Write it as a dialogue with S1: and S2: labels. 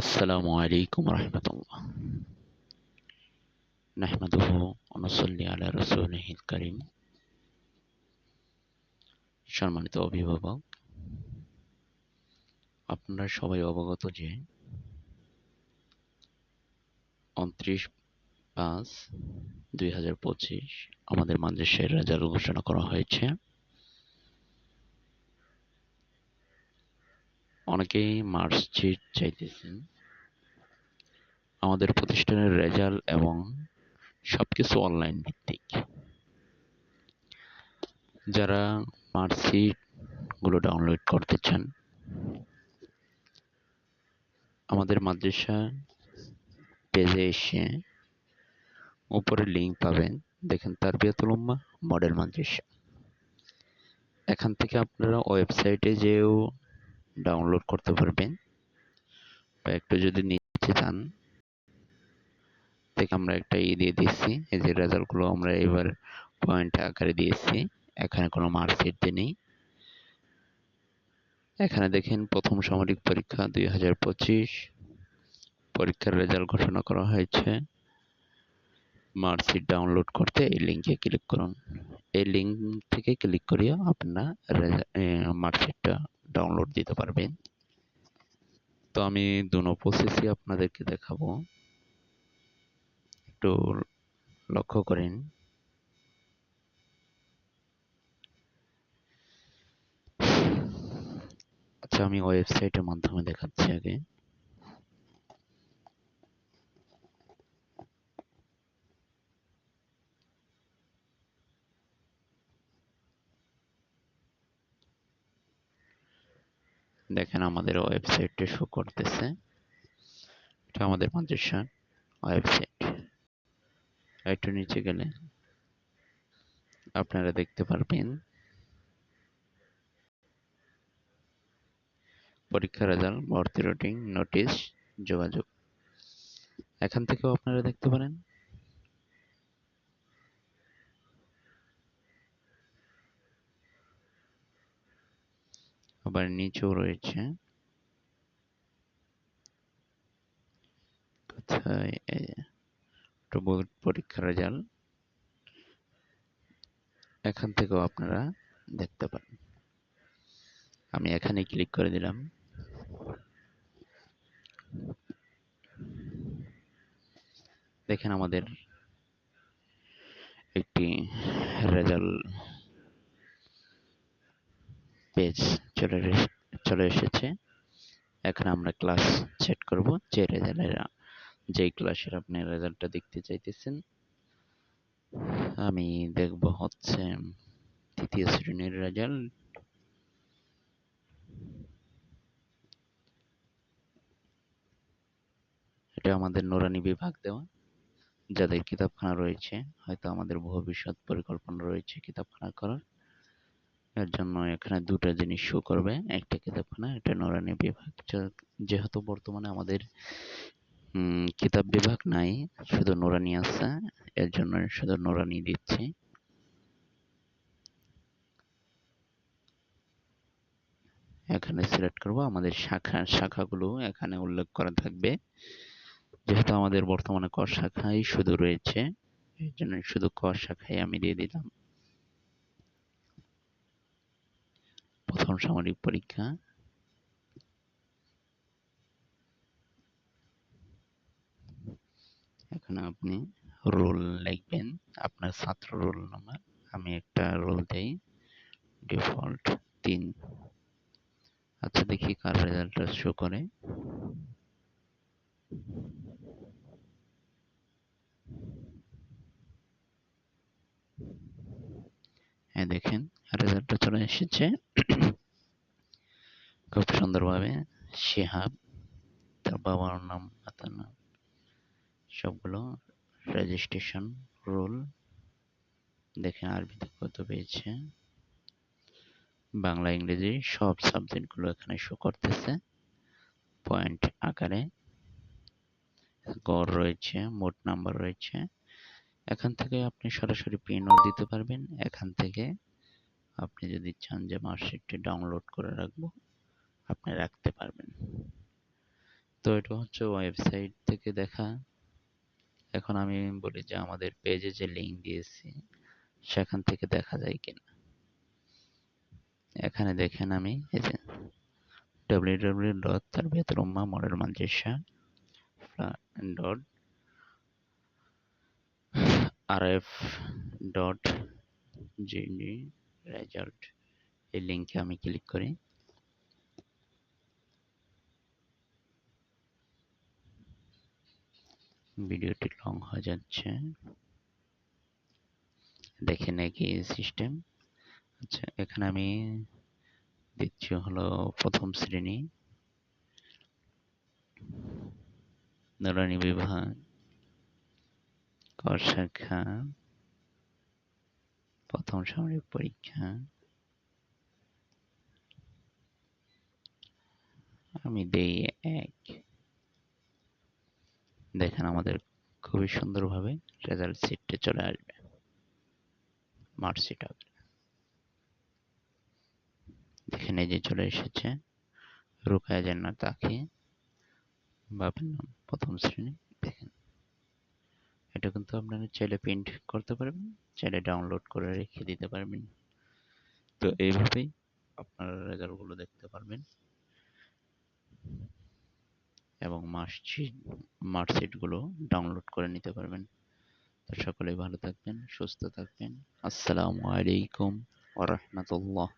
S1: আসসালামু আলাইকুম রহমতুল্লাহ। অনুসল্লি আলা করিম সম্মানিত অভিভাবক, আপনারা সবাই অবগত যে উনত্রিশ পাঁচ দুই হাজার পঁচিশ আমাদের মাদ্রাসায় রেজাল্ট ঘোষণা করা হয়েছে। অনেকেই মার্কশিট চাইতেছেন। আমাদের প্রতিষ্ঠানের রেজাল্ট এবং সবকিছু অনলাইন ভিত্তিক। যারা মার্কশিটগুলো ডাউনলোড করতে চান, আমাদের মাদ্রাসা পেজে এসে উপরে লিঙ্ক পাবেন। দেখেন তারবিয়াতুল উম্মাহ মডেল মাদ্রাসা। এখান থেকে আপনারা ওয়েবসাইটে যেও ডাউনলোড করতে পারবেন বা একটু যদি নিচে চান থেকে আমরা একটা ই দিয়ে দিচ্ছি, এই যে রেজাল্টগুলো আমরা এবার পয়েন্ট আকারে দিয়েছি, এখানে কোনো মার্কশিট নেই। এখানে দেখেন প্রথম সামরিক পরীক্ষা দুই হাজার পঁচিশ, পরীক্ষার রেজাল্ট ঘোষণা করা হয়েছে। মার্কশিট ডাউনলোড করতে এই লিঙ্কে ক্লিক করুন। এই লিঙ্ক থেকে ক্লিক করিয়া আপনারা মার্কশিটটা ডাউনলোড দিতে পারবেন তো আমি দুনো প্রসেসই আপনাদেরকে দেখাবো। একটু লক্ষ্য করেন। আচ্ছা আমি ওয়েবসাইটের মাধ্যমে দেখাচ্ছি আগে। দেখেন আমাদের ওয়েবসাইটটা শো করতেছে। এটা আমাদের মাদ্রাসার ওয়েবসাইট একটু নিচে গেলে আপনারা দেখতে পারবেন। পরীক্ষা রেজাল্ট ভর্তি রুটিন নোটিশ যোগাযোগ। এখান থেকেও আপনারা দেখতে পারেন। আবার নিচেও রয়েছে। কোথায় বোর্ড পরীক্ষার রেজাল্ট। এখান থেকেও আপনারা দেখতে পারেন। আমি এখানে ক্লিক করে দিলাম। দেখেন আমাদের একটি রেজাল্ট পেজ চলে চলে এসেছে। এখন আমরা ক্লাস সেট করব, যে রেজাল্টের যেই ক্লাসের আপনি রেজাল্টটা দেখতে চাইতেছেন। আমি দেখব হচ্ছে তৃতীয় শ্রেণির রেজাল্ট এটা আমাদের নোরানি বিভাগ দেওয়া। যাদের কিতাবখানা রয়েছে, হয়তো আমাদের ভবিষ্যৎ পরিকল্পনা রয়েছে কিতাবখানা করার। এর জন্য এখানে দুটো জিনিস শো করবে। একটা কিতাবখানা এটা নোরানি বিভাগ। যেহেতু বর্তমানে আমাদের কিতাব বিভাগ নাই, শুধু নোরানি আছে, এর জন্য শুধু নোরানি দিচ্ছি। এখানে সিলেক্ট করব, আমাদের শাখা, শাখাগুলো এখানে উল্লেখ করা থাকবে। যেহেতু আমাদের বর্তমানে ক শাখাই শুধু রয়েছে, এর জন্য শুধু ক শাখায় আমি দিয়ে দিলাম। প্রথম সামরিক পরীক্ষা। এখানে আপনি রোল লিখবেন, আপনার ছাত্র রোল নাম্বার। আমি একটা রোল দেই, ডিফল্ট তিন। আচ্ছা দেখি কার রেজাল্টটা শো করে। হ্যাঁ দেখেন। রেজাল্টটা চলে এসেছে। খুব সুন্দরভাবে শিহাব, তার বাবার নাম তার নাম সবগুলো রেজিস্ট্রেশন রোল দেখেন আরবিতে কত পেয়েছে বাংলা, ইংরেজি সব সাবজেক্টগুলো এখানে শো করতেছে। পয়েন্ট আকারে গড় রয়েছে, মোট নাম্বার রয়েছে। এখান থেকে আপনি সরাসরি প্রিন্টও দিতে পারবেন। এখান থেকে আপনি যদি চান যে মার্কশিটটি ডাউনলোড করে রাখব, আপনি রাখতে পারবেন। তো এটা হচ্ছে ওয়েবসাইট থেকে দেখা। এখন আমি বলি যে আমাদের পেজে যে লিঙ্ক দিয়েছি, সেখান থেকে দেখা যায় কিনা। এখানে দেখেন আমি, এই যে W W dot Tarbiatul Ummah model Madrasa dot R F dot GD result এই লিঙ্কে আমি ক্লিক করি। ভিডিওটি লং হয়ে যাচ্ছে। দেখে নাকি সিস্টেম আচ্ছা এখানে আমি দিচ্ছি হলো প্রথম শ্রেণি। নুরানি বিভাগ ক শাখা। প্রথম সামরিক পরীক্ষা। আমি দেই এক। দেখেন আমাদের খুবই সুন্দরভাবে রেজাল্ট সিটে চলে আসবে। মার্কশিট হবে দেখেন এই যে চলে এসেছে। রুকায়া জান্নাত আখি। নাম প্রথম শ্রেণি। এটা কিন্তু আপনারা চাইলে প্রিন্ট করতে পারবেন চাইলে ডাউনলোড করে রেখে দিতে পারবেন। তো এইভাবেই আপনারা রেজাল্টগুলো দেখতে পারবেন। এবং মার্কশিট মার্কশিটগুলো ডাউনলোড করে নিতে পারবেন। তো সকলেই ভালো থাকবেন সুস্থ থাকবেন। আসসালামু আলাইকুম ওয়া রাহমাতুল্লাহ।